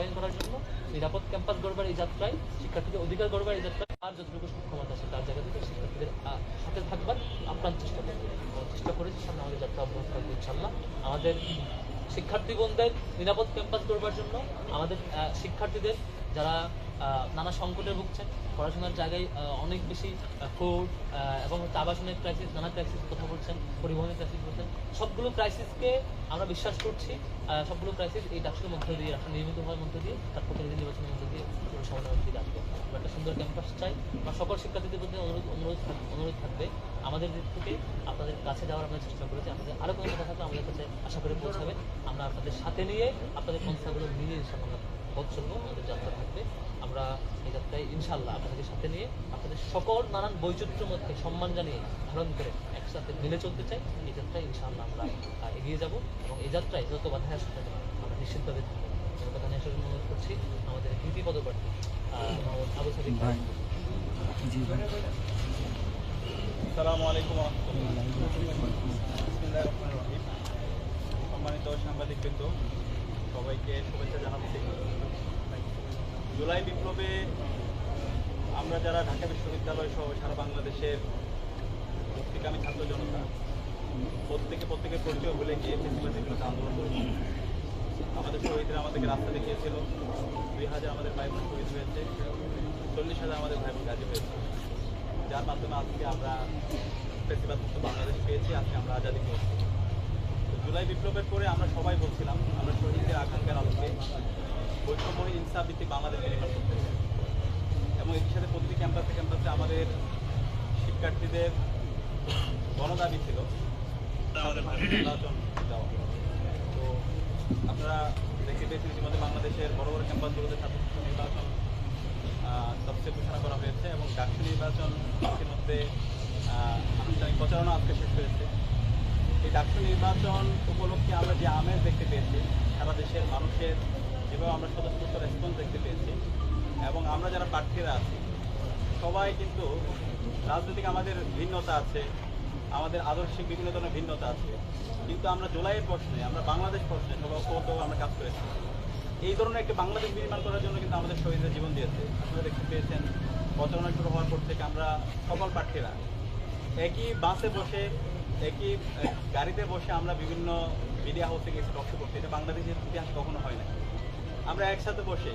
বাস্তবায়ন করার জন্য নিরাপদ ক্যাম্পাস গড়বার এই যাত্রায় শিক্ষার্থীদের অধিকার গড়বার এই যাত্রায় আর যতটুকু সক্ষমতা আছে তার জায়গা থেকে শিক্ষার্থীদের সাথে থাকবার আপ্রাণ চেষ্টা করব চেষ্টা করেছি সামনে আমাদের যাত্রা অব্যাহত থাকবে ইনশাল্লাহ আমাদের শিক্ষার্থীগণদের নিরাপদ ক্যাম্পাস গড়বার জন্য আমাদের শিক্ষার্থীদের যারা নানা সংকটে ভুগছেন। পড়াশোনার জায়গায় অনেক বেশি ফুড এবং হচ্ছে আবাসনের ক্রাইসিস নানা ক্রাইসিস কথা বলছেন, পরিবহনের ক্রাইসিস বলছেন। সবগুলো ক্রাইসিসকে আমরা বিশ্বাস করছি সবগুলো ক্রাইসিস এই ডাকসুর মধ্যে দিয়ে, রাষ্ট্র নির্মিত হওয়ার মধ্যে দিয়ে, তার প্রতিনিধি নির্বাচনের মধ্যে দিয়ে পুরো সমাধানের দিকে আসবে। আমরা একটা সুন্দর ক্যাম্পাস চাই। আমরা সকল শিক্ষার্থীদের প্রতি অনুরোধ অনুরোধ অনুরোধ থাকবে। আমাদের দিক থেকে আপনাদের কাছে যাওয়ার আমরা চেষ্টা করেছি। আপনাদের আরও কোনো কথা থাকলে আমাদের কাছে আশা করে পৌঁছাবে। আমরা আপনাদের সাথে নিয়ে আপনাদের সংস্থাগুলো নিয়ে ইনশাল্লাহ আমরা পথ চলবো আমাদের যাত্রা থাকবে। যাত্রায় ইনশাল্লাহ আপনাদের সাথে নিয়ে আপনাদের সকল নানান বৈচিত্র্যের মধ্যে সম্মান জানিয়ে ধারণ করে একসাথে মিলে চলতে চাই এই যাত্রায় ইনশাল্লাহ আমরা এগিয়ে যাব এবং এই যাত্রায় যত বাধা আসতে আমরা নিশ্চিতভাবে থাকব। কথা নিয়ে আসার অনুরোধ করছি আমাদের ভিপি পদপ্রার্থী আবু সাদিক ভাই। জি ভাই। আসসালামু আলাইকুম রহমতুল্লাহ বিসমিল্লাহির রহমানির রহিম সম্মানিত সাংবাদিকবৃন্দ সবাইকে শুভেচ্ছা জানাচ্ছি। জুলাই বিপ্লবে আমরা যারা ঢাকা বিশ্ববিদ্যালয় সহ সারা বাংলাদেশের মুক্তিকামী ছাত্র জনতা, প্রত্যেকে প্রত্যেকের পরিচয় ভুলে গিয়ে বিরুদ্ধে আন্দোলন করেছি। আমাদের শহীদরা আমাদেরকে রাস্তা দেখিয়েছিল। দুই হাজার আমাদের ভাই বোন শহীদ হয়েছে। চল্লিশ হাজার আমাদের ভাই বোন গাজী হয়েছে। যার মাধ্যমে আজকে আমরা ফেসিবাদ মুক্ত বাংলাদেশ পেয়েছি, আজকে আমরা আজাদি পেয়েছি জুলাই বিপ্লবের পরে আমরা সবাই বলছিলাম, আমরা শহীদদের আকাঙ্ক্ষার আলোকে বৈষম্যহীন ইনসাফ ভিত্তিক বাংলাদেশ নির্মাণ করতে এবং এর সাথে প্রতি ক্যাম্পাসে ক্যাম্পাসে আমাদের শিক্ষার্থীদের গণদাবি ছিল। নির্বাচন দেওয়া তো আপনারা দেখতে পেয়েছেন ইতিমধ্যে বাংলাদেশের বড় বড় ক্যাম্পাসগুলোতে ছাত্র নির্বাচন তফসিল ঘোষণা করা হয়েছে এবং ডাকসু নির্বাচন ইতিমধ্যে আনুষ্ঠানিক প্রচারণা আজকে শেষ হয়েছে। এই ডাকসু নির্বাচন উপলক্ষে আমরা যে আমেজ দেখতে পেয়েছি, সারা দেশের মানুষের যেভাবে আমরা স্বতঃস্ফূর্ত রেসপন্স দেখতে পেয়েছি। এবং আমরা যারা প্রার্থীরা আছি, সবাই কিন্তু রাজনৈতিক আমাদের ভিন্নতা আছে, আমাদের আদর্শিক বিভিন্ন ধরনের ভিন্নতা আছে। কিন্তু আমরা জুলাইয়ের প্রশ্নে, আমরা বাংলাদেশ প্রশ্নে সবাই আমরা কাজ করেছি। এই ধরনের একটা বাংলাদেশ নির্মাণ করার জন্য কিন্তু আমাদের শহীদরা জীবন দিয়েছে। আপনারা দেখতে পেয়েছেন প্রচারণা শুরু হওয়ার পর থেকে আমরা সকল প্রার্থীরা। একই বাসে বসে, একই গাড়িতে বসে আমরা বিভিন্ন মিডিয়া হাউসে গেছি টকশো করতে এটা বাংলাদেশের ইতিহাস কখনো হয় না আমরা একসাথে বসে